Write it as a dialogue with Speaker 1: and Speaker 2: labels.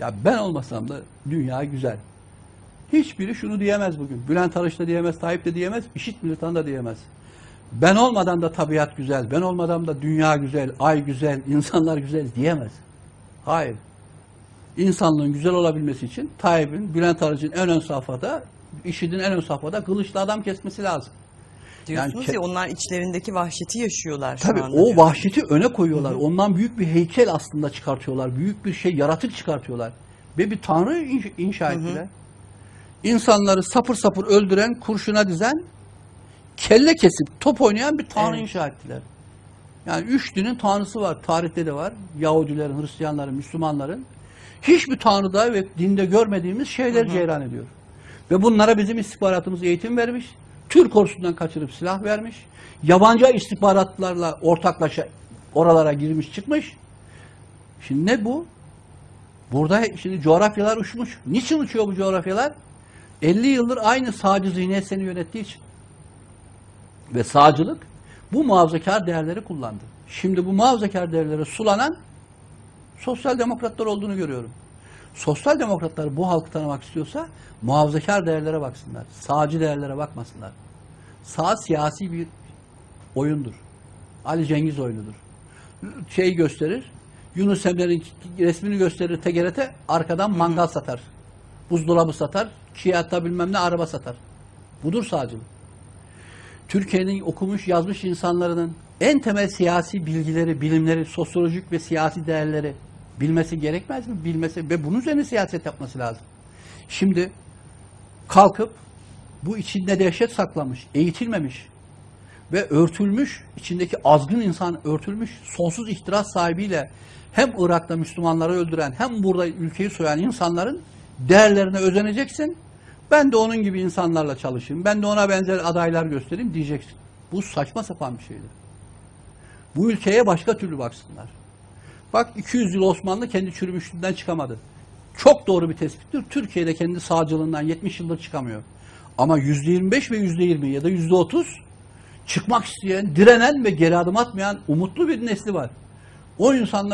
Speaker 1: Ya ben olmasam da dünya güzel. Hiçbiri şunu diyemez bugün. Bülent Arınç da diyemez, Tayyip de diyemez, İşit Militan da diyemez. Ben olmadan da tabiat güzel, ben olmadan da dünya güzel, ay güzel, insanlar güzel diyemez. Hayır. İnsanlığın güzel olabilmesi için Tayyip'in, Bülent Arınç'ın en ön safhada, IŞİD'in en ön safhada kılıçlı adam kesmesi lazım.
Speaker 2: Diyorsunuz
Speaker 1: ke-
Speaker 2: ya onlar içlerindeki vahşeti yaşıyorlar şu
Speaker 1: Tabii
Speaker 2: anda.
Speaker 1: o
Speaker 2: diyor.
Speaker 1: vahşeti öne koyuyorlar. Ondan büyük bir heykel aslında çıkartıyorlar. Büyük bir şey, yaratık çıkartıyorlar. Ve bir tanrı inş- inşa ettiler. İnsanları sapır sapır öldüren, kurşuna dizen, kelle kesip top oynayan bir tanrı
Speaker 2: Evet.
Speaker 1: inşa ettiler. Yani üç dinin tanrısı var. Tarihte de var. Yahudilerin, Hristiyanların, Müslümanların. Hiçbir tanrıda ve dinde görmediğimiz şeyler ceyran ediyor. Ve bunlara bizim istihbaratımız eğitim vermiş. Türk ordusundan kaçırıp silah vermiş. Yabancı istihbaratlarla ortaklaşa oralara girmiş çıkmış. Şimdi ne bu? Burada şimdi coğrafyalar uçmuş. Niçin uçuyor bu coğrafyalar? 50 yıldır aynı sağcı zihniyet seni yönettiği için. Ve sağcılık bu muhafazakar değerleri kullandı. Şimdi bu muhafazakar değerlere sulanan sosyal demokratlar olduğunu görüyorum. Sosyal demokratlar bu halkı tanımak istiyorsa muhafazakar değerlere baksınlar. Sağcı değerlere bakmasınlar. Sağ siyasi bir oyundur. Ali Cengiz oyunudur. Şey gösterir, Yunus Emre'nin resmini gösterir TGRT, arkadan mangal satar. Buzdolabı satar, Kia'da bilmem ne araba satar. Budur sağcılık. Türkiye'nin okumuş yazmış insanların en temel siyasi bilgileri, bilimleri, sosyolojik ve siyasi değerleri bilmesi gerekmez mi? Bilmesi ve bunun üzerine siyaset yapması lazım. Şimdi kalkıp bu içinde dehşet saklamış, eğitilmemiş ve örtülmüş, içindeki azgın insan örtülmüş, sonsuz ihtiras sahibiyle hem Irak'ta Müslümanları öldüren hem burada ülkeyi soyan insanların değerlerine özeneceksin. Ben de onun gibi insanlarla çalışayım. Ben de ona benzer adaylar göstereyim diyeceksin. Bu saçma sapan bir şeydir. Bu ülkeye başka türlü baksınlar. Bak 200 yıl Osmanlı kendi çürümüşlüğünden çıkamadı. Çok doğru bir tespittir. Türkiye'de kendi sağcılığından 70 yıldır çıkamıyor. Ama %25 ve %20 ya da %30 çıkmak isteyen, direnen ve geri adım atmayan umutlu bir nesli var. O insanlar